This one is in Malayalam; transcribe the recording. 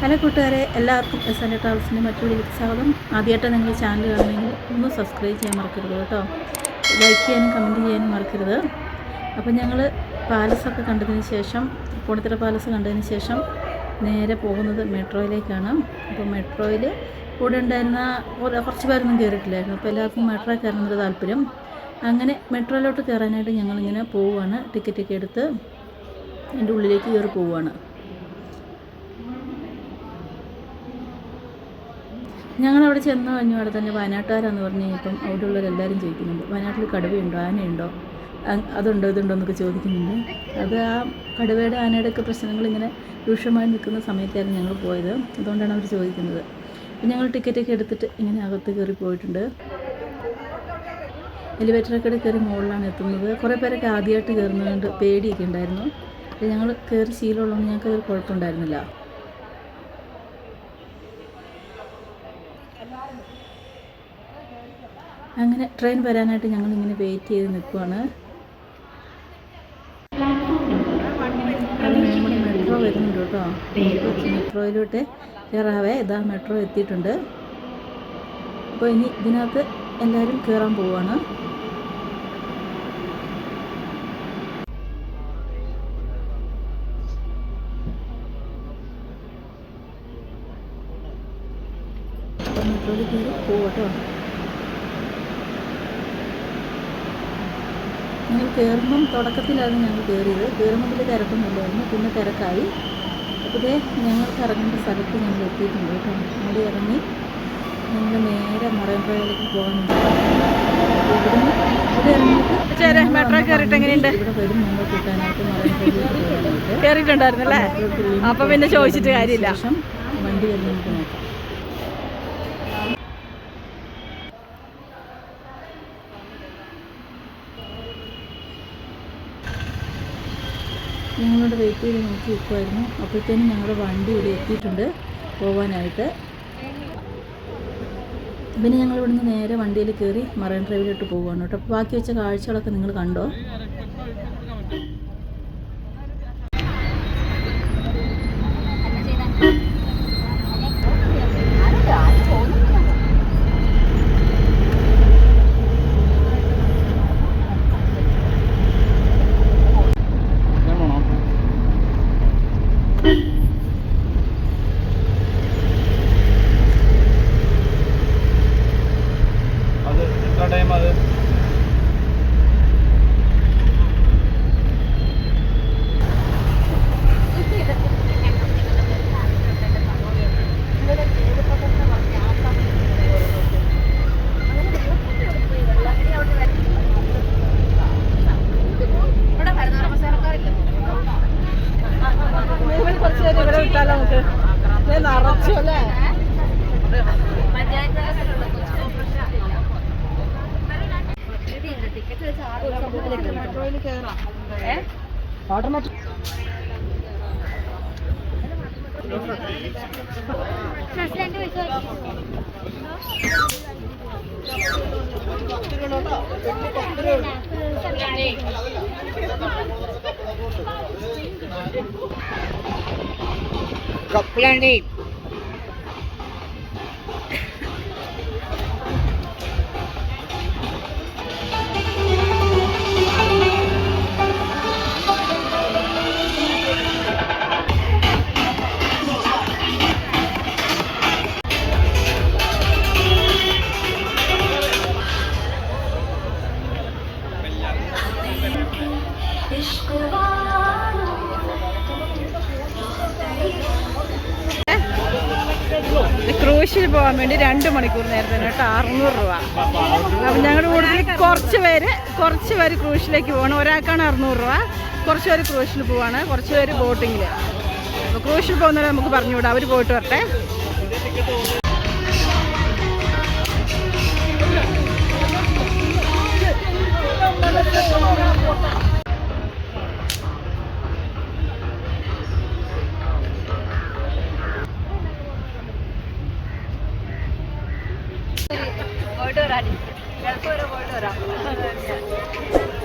ഹലോ കൂട്ടുകാരെ എല്ലാവർക്കും എസ് എൻ ട്രാവൽസിന്റെ മറ്റൊരു സ്വാഗതം. ആദ്യമായിട്ട് നിങ്ങൾ ചാനൽ കാണുമെങ്കിൽ ഒന്ന് സബ്സ്ക്രൈബ് ചെയ്യാൻ മറക്കരുത് കേട്ടോ. ലൈക്ക് ചെയ്യാനും കമന്റ് ചെയ്യാനും മറക്കരുത്. അപ്പോൾ ഞങ്ങൾ പാലസൊക്കെ കണ്ടതിന് ശേഷം കോണിത്തറ പാലസ് കണ്ടതിന് ശേഷം നേരെ പോകുന്നത് മെട്രോയിലേക്കാണ്. അപ്പോൾ മെട്രോയിൽ കൂടെ ഉണ്ടായിരുന്ന കുറച്ച് പേരൊന്നും കയറിയിട്ടില്ലായിരുന്നു അപ്പോൾ എല്ലാവർക്കും മെട്രോ കയറുന്നൊരു താല്പര്യം. അങ്ങനെ മെട്രോയിലോട്ട് കയറാനായിട്ട് ഞങ്ങളിങ്ങനെ പോവുകയാണ് ടിക്കറ്റൊക്കെ എടുത്ത് എന്റെ ഉള്ളിലേക്ക് കയറി പോവുകയാണ് ഞങ്ങളവിടെ ചെന്ന് കഴിഞ്ഞു അവിടെ തന്നെ വയനാട്ടുകാരാന്ന് പറഞ്ഞു കഴിഞ്ഞപ്പം അവിടെയുള്ളവരെല്ലാവരും ചോദിക്കുന്നുണ്ട് വയനാട്ടിൽ കടുവയുണ്ടോ? ആനയുണ്ടോ? അതുണ്ടോ ഇതുണ്ടോ? എന്നൊക്കെ ചോദിക്കുന്നുണ്ട്. അത് ആ കടുവയുടെ ആനയുടെ ഒക്കെ പ്രശ്നങ്ങൾ ഇങ്ങനെ രൂക്ഷമായി നിൽക്കുന്ന സമയത്തായിരുന്നു ഞങ്ങൾ പോയത്. അതുകൊണ്ടാണ് അവർ ചോദിക്കുന്നത്. അപ്പം ഞങ്ങൾ ടിക്കറ്റൊക്കെ എടുത്തിട്ട് ഇങ്ങനെ അകത്ത് കയറി പോയിട്ടുണ്ട്. എലിവേറ്ററൊക്കെ കയറി മുകളിലാണ് എത്തുന്നത്. കുറേ പേരൊക്കെ ആദ്യമായിട്ട് കയറുന്നതുകൊണ്ട് പേടിയൊക്കെ ഉണ്ടായിരുന്നു. ഞങ്ങൾ കയറി ശീലമുള്ളതുകൊണ്ട് ഞങ്ങൾക്ക് കുഴപ്പമുണ്ടായിരുന്നില്ല. അങ്ങനെ ട്രെയിൻ വരാനായിട്ട് ഞങ്ങൾ ഇങ്ങനെ വെയിറ്റ് ചെയ്ത് നിൽക്കുവാണ് മെട്രോ വരുന്നുണ്ട് കേട്ടോ. മെട്രോയിലോട്ട് കയറാവേ ഇതാ മെട്രോ എത്തിയിട്ടുണ്ട്. അപ്പോൾ ഇനി ഇതിനകത്ത് എല്ലാവരും കയറാൻ പോവുകയാണ് മെട്രോയിൽ കയറി പോവട്ടോ. ഞങ്ങൾ കയറുമ്പം തുടക്കത്തിലായിരുന്നു ഞങ്ങൾ കയറിയത് കയറുമ്പോൾ വലിയ തിരക്കൊന്നുമില്ലായിരുന്നു പിന്നെ തിരക്കായി. അപ്പോഴേ ഞങ്ങൾക്ക് ഇറങ്ങേണ്ട സ്ഥലത്ത് ഞങ്ങൾ എത്തിയിട്ടുണ്ട് കേട്ടോ. അവിടെ ഇറങ്ങി ഞങ്ങൾ നേരെ മറൈൻ ഡ്രൈവിലേക്ക് പോകാനായിട്ട്. കയറിയിട്ടുണ്ടായിരുന്നല്ലേ അപ്പൊ പിന്നെ ചോദിച്ചിട്ട് കാര്യമില്ല. വണ്ടി വരുന്ന നമുക്ക് നോക്കാം. ഞങ്ങളോട് വെയിറ്റ് ചെയ്ത് നോക്കി നിൽക്കുമായിരുന്നു അപ്പോഴത്തേനും ഞങ്ങളുടെ വണ്ടി ഇവിടെ എത്തിയിട്ടുണ്ട് പോകാനായിട്ട് പിന്നെ ഞങ്ങൾ ഇവിടുന്ന് നേരെ വണ്ടിയിൽ കയറി മറൈൻ ഡ്രൈവിലോട്ട് പോകുകയാണ് കേട്ടോ. അപ്പോൾ ബാക്കി വെച്ച കാഴ്ചകളൊക്കെ നിങ്ങൾ കണ്ടോ? വിട്ടാലോ നമുക്ക്? നിറച്ചു അല്ലേ? മെട്രോയിൽ കയറാം ഓട്ടോമാറ്റിക് കപ്പലണ്ടി ക്രൂശിൽ പോകാൻ വേണ്ടി രണ്ട് മണിക്കൂർ നേരത്തെ കേട്ടോ അറുന്നൂറ് രൂപ. അപ്പം ഞങ്ങളുടെ കൂടുതൽ കുറച്ച് പേര് കുറച്ച് പേര് ക്രൂശിലേക്ക് പോകണം ഒരാൾക്കാണ് അറുന്നൂറ് രൂപ. കുറച്ച് പേര് ക്രൂശിൽ പോവാണ്. കുറച്ച് പേര് ബോട്ടിങ്ങിൽ അപ്പോൾ ക്രൂശിൽ പോകുന്നവരെ നമുക്ക് പറഞ്ഞുവിടാം. അവർ പോയിട്ട് വരട്ടെ. പോയിട്ട് വരാം ചിലപ്പോൾ വരെ പോയിട്ട് വരാം